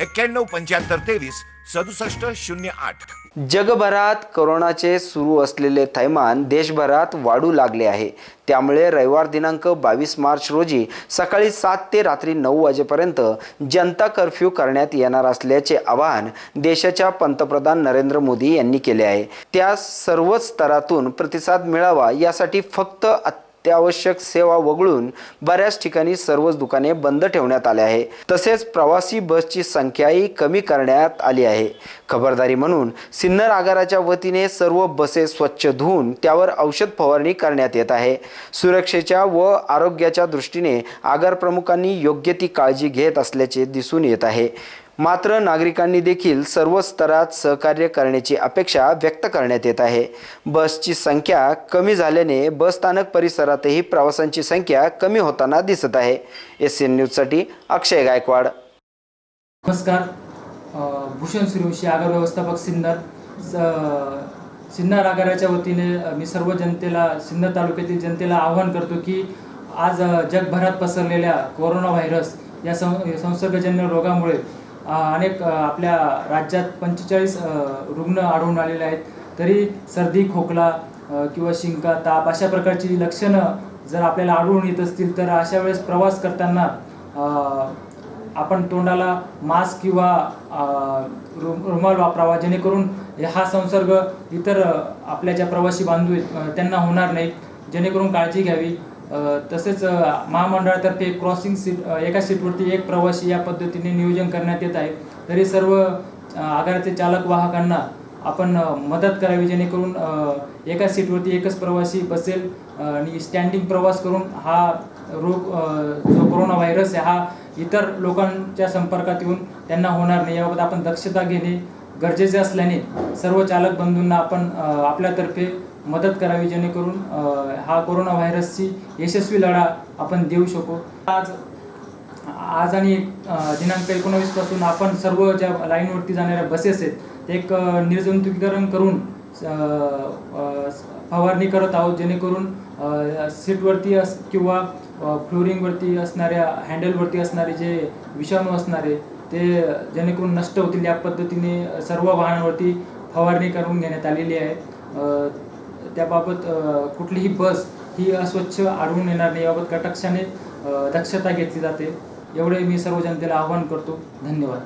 एक्क्याण्णव पंच्याहत्तर तेवीस सदुसष्ट शून्य आठ. जगभरात कोरोनाचे सुरू असलेले थैमान देशभरात वाढू लागले आहे. त्यामुळे रविवार दिनांक बावीस मार्च रोजी सकाळी सात ते रात्री नऊ वाजेपर्यंत जनता कर्फ्यू करण्यात येणार असल्याचे आवाहन देशाच्या पंतप्रधान नरेंद्र मोदी यांनी केले आहे. त्या सर्वच स्तरातून प्रतिसाद मिळावा यासाठी फक्त अत्यावश्यक सेवा वगळून बऱ्याच ठिकाणी सर्वच दुकाने बंद ठेवण्यात आले आहे. तसेच प्रवासी बसची संख्याही कमी करण्यात आली आहे. खबरदारी म्हणून सिन्नर आगाराच्या वतीने सर्व बसेस स्वच्छ धुवून त्यावर औषध फवारणी करण्यात येत आहे. सुरक्षेच्या व आरोग्याच्या दृष्टीने आगार प्रमुखांनी योग्य ती काळजी घेत असल्याचे दिसून येत आहे. मात्र नागरिकांनी देखील सर्व स्तरात सहकार्य करण्याची अपेक्षा व्यक्त करण्यात येत आहे. बसची संख्या कमी झाल्याने बस स्थानक परिसरातही प्रवाशांची संख्या कमी होताना दिसत आहे. एस एन न्यूजसाठी अक्षय गायकवाड. नमस्कार. भूषण सूर्यवंशी आगार व्यवस्थापक सिन्नर. स- सिन्नर आगाराच्या वतीने मी सर्व जनतेला सिन्नर तालुक्यातील जनतेला आवाहन करतो की आज जगभरात पसरलेल्या कोरोना व्हायरस या सं संसर्गजन्य रोगामुळे अनेक आपल्या राज्यात पंचेचाळीस रुग्ण आढळून आलेले आहेत. तरी सर्दी खोकला किंवा शिंका ताप अशा प्रकारची लक्षणं जर आपल्याला आढळून येत असतील तर अशा वेळेस प्रवास करताना आपण तोंडाला मास्क किंवा रुमाल वापरावा जेणेकरून हा संसर्ग इतर आपल्या ज्या प्रवासी बांधू आहेत त्यांना होणार नाही. जेणेकरून काळजी घ्यावी. तसेच महामंडळातर्फे क्रॉसिंग सीट एका सीटवरती एक प्रवासी या पद्धतीने नियोजन करण्यात येत आहे. तरी सर्व आगाराचे चालक वाहकांना आपण मदत करावी जेणेकरून एका सीटवरती एकच प्रवासी बसेल आणि स्टँडिंग प्रवास करून हा रोग जो कोरोना व्हायरस आहे हा इतर लोकांच्या संपर्कात येऊन त्यांना होणार नाही. याबाबत आपण दक्षता घेणे गरजेचे असल्याने सर्व चालक बंधूंना आपण आपल्यातर्फे मदत करावी जेणेकरून हा कोरोना व्हायरसची यशस्वी लढा आपण देऊ शकू. आज आज आणि दिनांक एकोणावीसपासून आपण सर्व ज्या लाईनवरती जाणाऱ्या बसेस आहेत एक निर्जंतुकीकरण करून फवारणी करत आहोत जेणेकरून सीटवरती अस किंवा फ्लोरिंगवरती असणाऱ्या हँडलवरती असणारे जे विषाणू असणारे ते जेणेकरून नष्ट होतील या पद्धतीने सर्व वाहनांवरती फवारणी करून घेण्यात आलेली आहे. त्याबाबत कुठलीही बस ही अस्वच्छ आढळून येणार नाही. याबाबत कटाक्षाने दक्षता घेतली जाते. एवढे मी सर्व जनतेला आवाहन करतो. धन्यवाद.